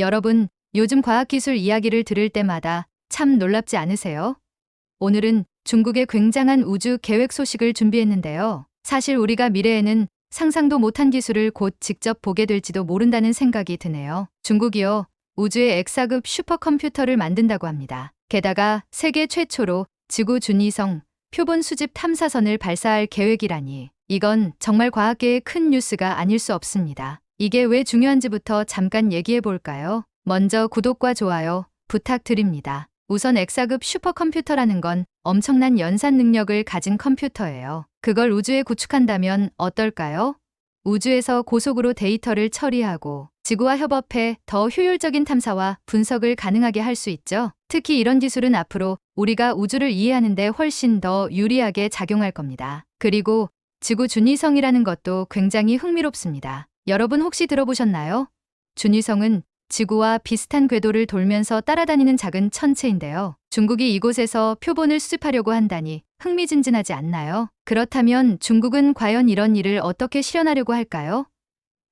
여러분, 요즘 과학기술 이야기를 들을 때마다 참 놀랍지 않으세요? 오늘은 중국의 굉장한 우주 계획 소식을 준비했는데요. 사실 우리가 미래에는 상상도 못한 기술을 곧 직접 보게 될지도 모른다는 생각이 드네요. 중국이요. 우주의 엑사급 슈퍼컴퓨터를 만든다고 합니다. 게다가 세계 최초로 지구 준위성 표본 수집 탐사선을 발사할 계획이라니. 이건 정말 과학계의 큰 뉴스가 아닐 수 없습니다. 이게 왜 중요한지부터 잠깐 얘기해 볼까요? 먼저 구독과 좋아요 부탁드립니다. 우선 엑사급 슈퍼컴퓨터라는 건 엄청난 연산 능력을 가진 컴퓨터예요. 그걸 우주에 구축한다면 어떨까요? 우주에서 고속으로 데이터를 처리하고 지구와 협업해 더 효율적인 탐사와 분석을 가능하게 할 수 있죠. 특히 이런 기술은 앞으로 우리가 우주를 이해하는 데 훨씬 더 유리하게 작용할 겁니다. 그리고 지구 준위성이라는 것도 굉장히 흥미롭습니다. 여러분 혹시 들어보셨나요? 준위성은 지구와 비슷한 궤도를 돌면서 따라다니는 작은 천체인데요. 중국이 이곳에서 표본을 수집하려고 한다니 흥미진진하지 않나요? 그렇다면 중국은 과연 이런 일을 어떻게 실현하려고 할까요?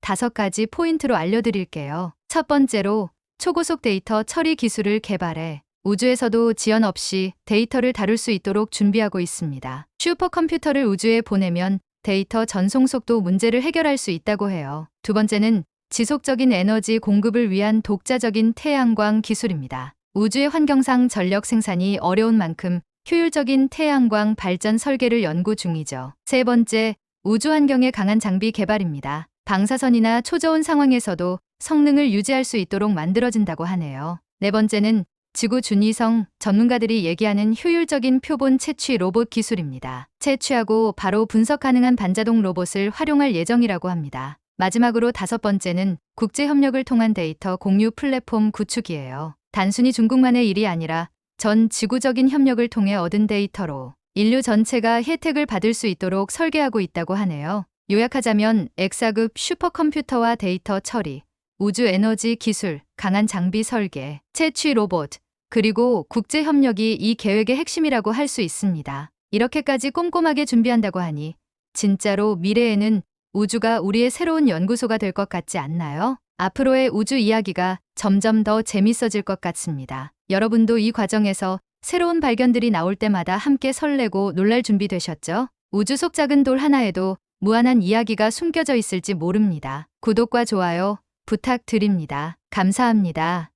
다섯 가지 포인트로 알려드릴게요. 첫 번째로 초고속 데이터 처리 기술을 개발해 우주에서도 지연 없이 데이터를 다룰 수 있도록 준비하고 있습니다. 슈퍼컴퓨터를 우주에 보내면 데이터 전송 속도 문제를 해결할 수 있다고 해요. 두 번째는 지속적인 에너지 공급을 위한 독자적인 태양광 기술입니다. 우주의 환경상 전력 생산이 어려운 만큼 효율적인 태양광 발전 설계를 연구 중이죠. 세 번째, 우주 환경에 강한 장비 개발입니다. 방사선이나 초저온 상황에서도 성능을 유지할 수 있도록 만들어진다고 하네요. 네 번째는 지구 준위성 전문가들이 얘기하는 효율적인 표본 채취 로봇 기술입니다. 채취하고 바로 분석 가능한 반자동 로봇을 활용할 예정이라고 합니다. 마지막으로 다섯 번째는 국제 협력을 통한 데이터 공유 플랫폼 구축이에요. 단순히 중국만의 일이 아니라 전 지구적인 협력을 통해 얻은 데이터로 인류 전체가 혜택을 받을 수 있도록 설계하고 있다고 하네요. 요약하자면 엑사급 슈퍼컴퓨터와 데이터 처리, 우주 에너지 기술, 강한 장비 설계, 채취 로봇, 그리고 국제 협력이 이 계획의 핵심이라고 할 수 있습니다. 이렇게까지 꼼꼼하게 준비한다고 하니 진짜로 미래에는 우주가 우리의 새로운 연구소가 될 것 같지 않나요? 앞으로의 우주 이야기가 점점 더 재밌어질 것 같습니다. 여러분도 이 과정에서 새로운 발견들이 나올 때마다 함께 설레고 놀랄 준비 되셨죠? 우주 속 작은 돌 하나에도 무한한 이야기가 숨겨져 있을지 모릅니다. 구독과 좋아요 부탁드립니다. 감사합니다.